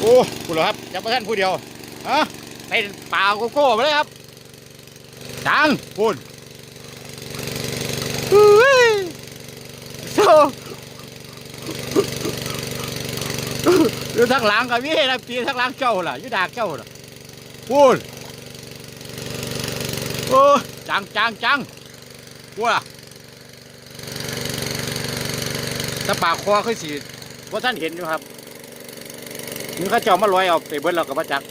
โอ้คุณเหรอครับจะมาท่านผู้เดียวฮะไปป่าโกโก้ไปเลยครับจังคุณเฮ้ยโซ่อยู่ทางหลังกับพี่นะปีทางหลังเจ้าล่ะอยู่ดากเจ้าล่ะพูดโอ้จังจังจังกูล่ะถ้าปากคอคือสีว่าท่านเห็นอยู่ครับ มึงข้าเจ้ามาลอยเอาไปเบิ้ลเรากับพระจักร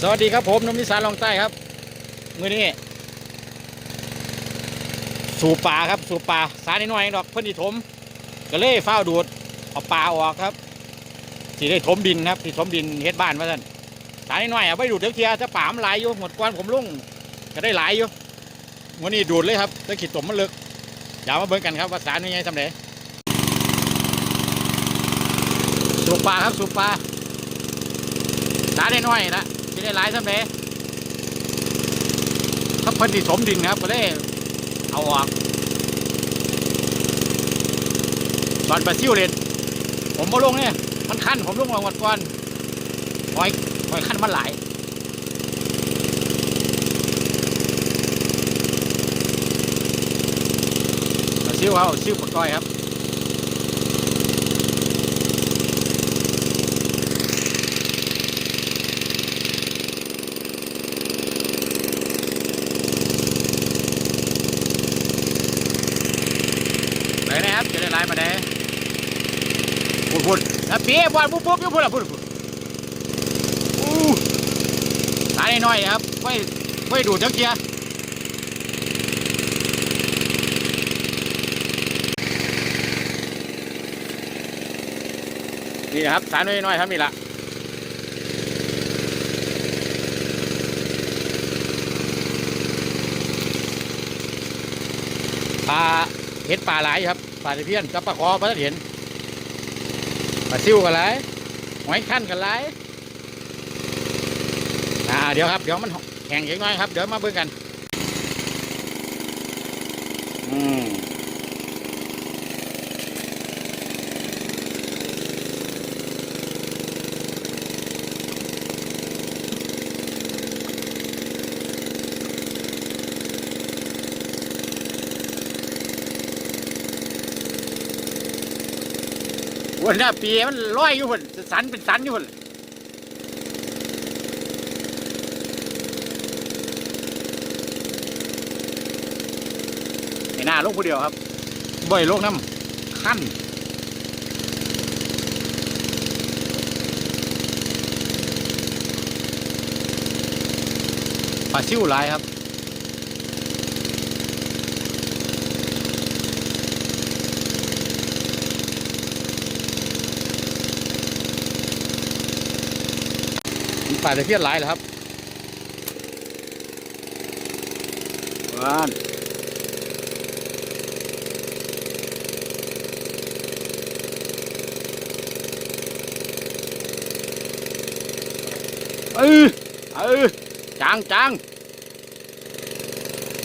สวัสดีครับผมนุ่มนิสานลองใต้ครับ มือนี้ สู่ป่าครับ สู่ป่าสารน้อยๆดอกเพิ่นที่ถมก็เลยเฝ้าดูดเอาปลาออกครับสีได้ถมดินครับที่ถมดินเฮ็ดบ้านมาท่านสารน้อยๆเอาไปดูดเดี๋ยวเคลียร์ถ้าป่ามันหลายอยู่หมดกวนผมลุ่งก็ได้หลายอยู่มือนี้ดูดเลยครับตะขีดตมมันลึกอย่ามาเบิ่งกันครับว่าสารนี่ไงทำได สูบปลาครับสูบปลาหาได้น้อยละจะได้หลายสำเร็จถ้าเพิ่นที่สมดินครับก็เลยเอาออกตอนปลาซิวเล่นผมมาลงเนี่ยมันคันผมลงมาหมดก่อนหอยหอยคันมันหลายปลาซิวเขาซิวปลาก้อยครับ ไหน นะครับจะได้ไลน์มาได้พูดพูดนะปีบอลปุ๊บปุ๊บปุ๊บพูดละพูดพูดอู้ตายน้อยๆครับไม่ไม่ดูดจักเกียร์นี่นะครับสารน้อยๆครับนี่ละปลาเห็นปลาหลายอยู่ครับ ปลาตะเพียนกับปลาคอปลาตะเห็นปลาซิวกันไรหอยขั้นกันไรอ่าเดี๋ยวครับเดี๋ยวมันแห้งเล็กน้อยครับเดี๋ยวมาเบิ่งกันอืม วันน่ะปีมันลอยอยู่พุ่นสันเป็นสันอยู่พุ่นไม่น่าลงผู้เดียวครับ บ่อยลงน้ำขั้นปลาซิวลายครับ ปลาตะเพียนหลายเหรอครับว้านเออเออจังจัง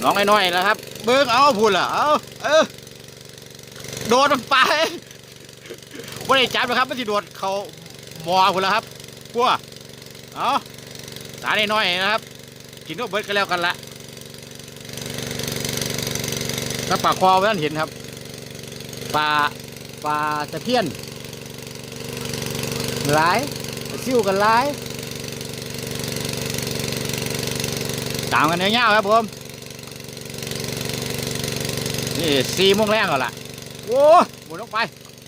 น้องน้อยๆนะครับ เบิ้งเอาพูดล่ะเอาเออโดดมันไปไม่ได้จับนะครับไม่ได้โดดเขาหมอพูดแล้วครับกลัว เอาสาน้อยๆนะครับ กินก็เบิดกันแล้วกันละถ้าปลาคอไว้ท่านเห็นครับ ปลาปลาตะเพียนหลายซิวกันหลายตามกันเงี้ยๆครับผม นี่สี่โมงแรงแล้วล่ะ โอ้หมุนลงไป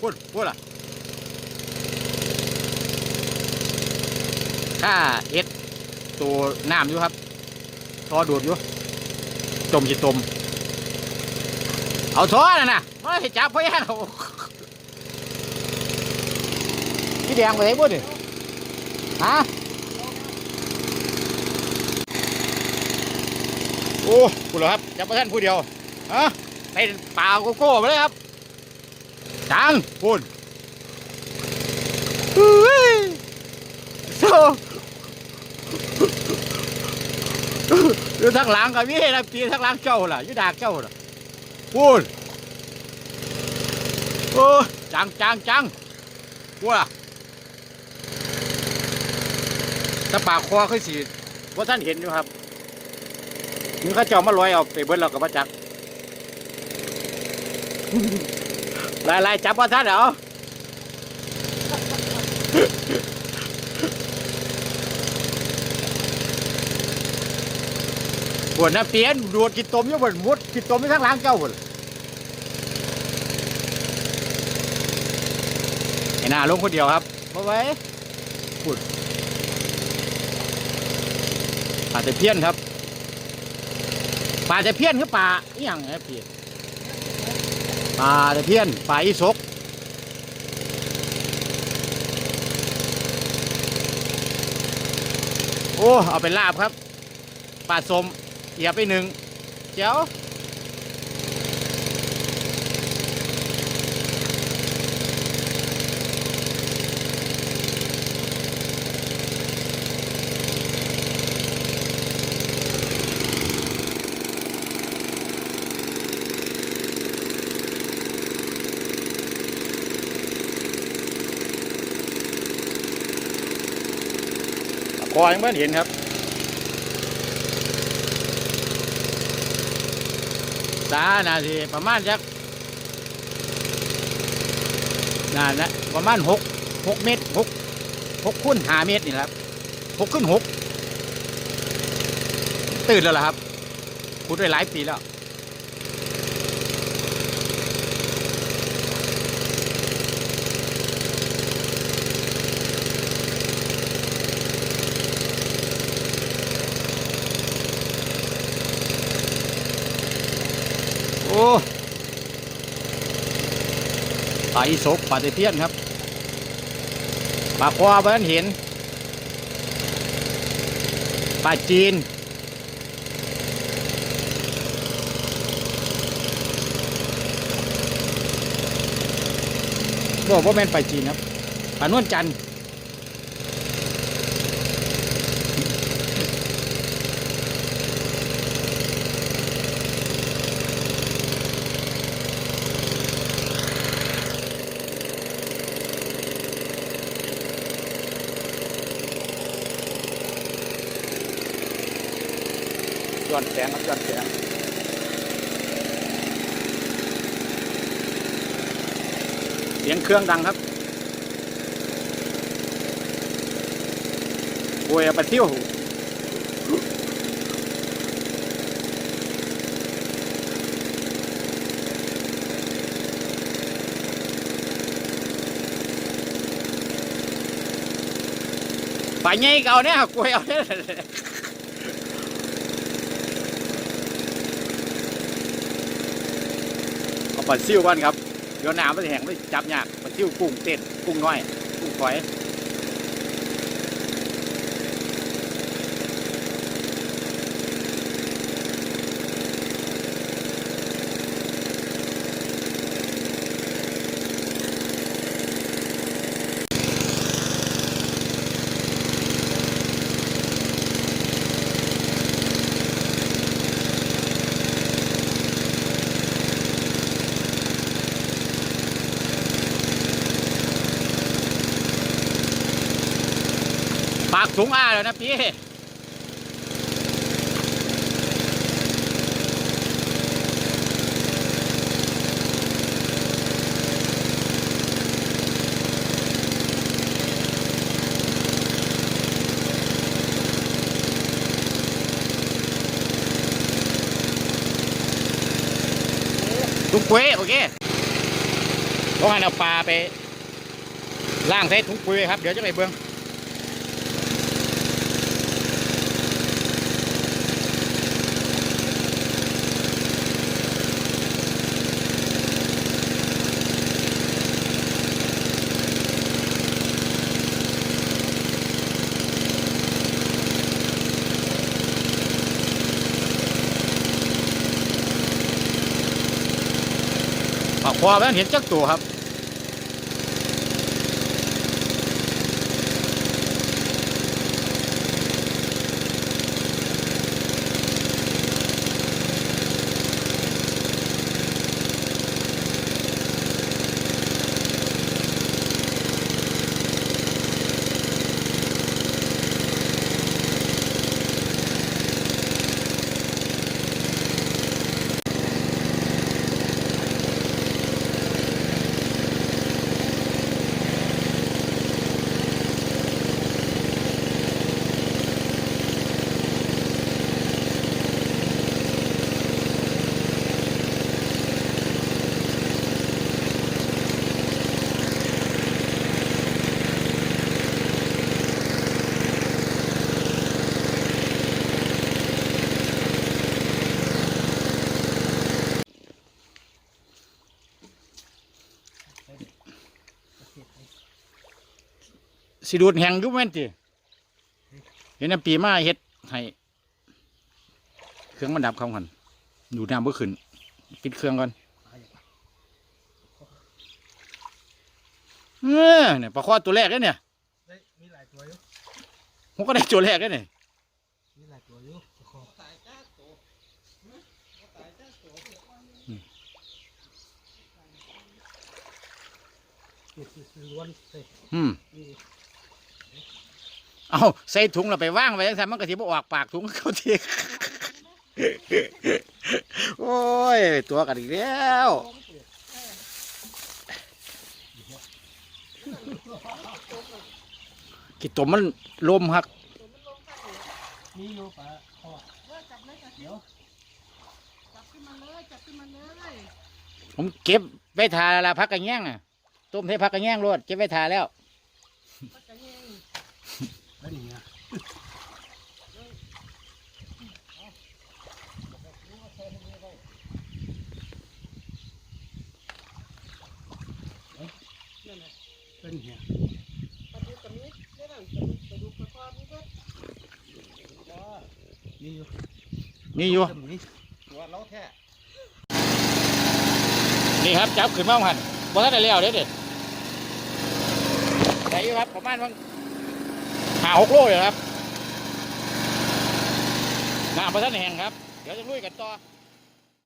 พูดพูดล่ะ ถ้าเอ็ดตัวน้ำอยู่ครับท่อดูดอยู่จมจิตม เอาท้อน่ะนะไม่ให้จับพ่อแย่เอาพี่แดงไปไหนบุ้ดิฮะโอ้คุณเหรอครับจับมาท่านผู้เดียวฮะไปป่าโกโก้ไปเลยครับจังคุณเฮ้ยโซ่ อยู่ทางหลังก็มีนะปีทางหลังเจ้าล่ะยู่ดากเจ้าล่ะพูดโอ้จังจังจังกูล่ะถ้ปากคอขึ้นสีว่าท่านเห็นอยู่ครับนี่ข้าเจ้ามาลอยเอาไปเบิ้ลเรากับพระจักรลายลายจับว่าท่านเหรอ ปวดน้ำเตี้ยนดูดกินต้มอยังบนมุดกินต้มไม่ทั้งหล้างเจ้าบนไอ้หน้าลงคนเดียวครับมาไว้พูดปลาตะเพียนครับปลาตะเพียนคือปลาอหย่างไงพี่ปลาตะเพียนปลาอีสกโอ้เอาเป็นลาบครับปลาสม เหยียบไปหนึ่งเจ้าคอยังไม่เห็นครับาน่าสิประมาณจักน่านะประมาณหกหกเมตรหกหกขึ้นห้าเมตรนี่แหละครับหกขึ้นหกตื่นแล้วล่ะครับขุดได้หลายปีแล้ว โอ้ ปลาอีสกปลาตะเพียนครับปลาควาเพิ่นเห็นปลาจีนบอกว่าแม่นปลาจีนครับปลานวลจันทร์ ย้อนแสงครับย้อนแสงเสียงเครื่องดังครับโอ้ยปเที่ยวไปลาใหญ่เก่าเนี่ยกล้วยเอาเนี่ย เอา ปลาซิ่วก่อนครับเดี๋ยวน้ำมันแห้งไม่จับยากปลาซิ่วกุ้งเต้นกุ้งน้อยกุ้งฝอย ปากถุงอาแล้วนะพี่ถุงปุ๋ยโอเคต้องให้เอาปลาไปล่างใส่ถุงปุ๋ยครับ เดี๋ยวจะไปเบิ้อง ปากคอมันเห็นจักตัวครับ สิดูดแหงอยุ่แม่นติเห็นน้ำปีมาเฮ็ดให้เครื่องมันดับเขากันดูดน้ำเพื่อขึ้นปิดเครื่องก่อนเออเนี่ยปลาคอตัวแรกเลยเนี่ยได้มีหลายตัวอยู่ผมก็ได้ตัวแรกเลยเนี่ยมีหลายตัวอยู่ขอล้วนเฮ้ยอืมนี่ เอาใส่ถุงเราไปว่างไว้ยังไงมันก็สิบออกปากถุงเขาทีโอ้ย ตัวกันอีกแล้วกิตมมันลมครับมีอยู่ปลาคอเออจับเลยจับเดี๋ยวจับขึ้นมาเลยจับขึ้นมาเลยผมเก็บไว้ทาละพักกระแง่งอะต้มให้พักกระแง่งรวดเก็บไว้ทาแล้ว ก็จะยิง แล้วนี่นะ เป็นเหี้ยปลาดุกกับนี้ได้หลังปลาดุกปลาดุกปลาคอนี่ก็มีอยู่นี่อยู่ตรงนี้ตัวเราแท้นี่ครับจับขึ้นมาหันบ่ทันได้แล้วเด้อเด็ดใส่อยู่ครับประมาณว่าหาหกโลเลยครับน้ำบ่ทันแห้งครับ เดี๋ยวจะลุยกันต่อ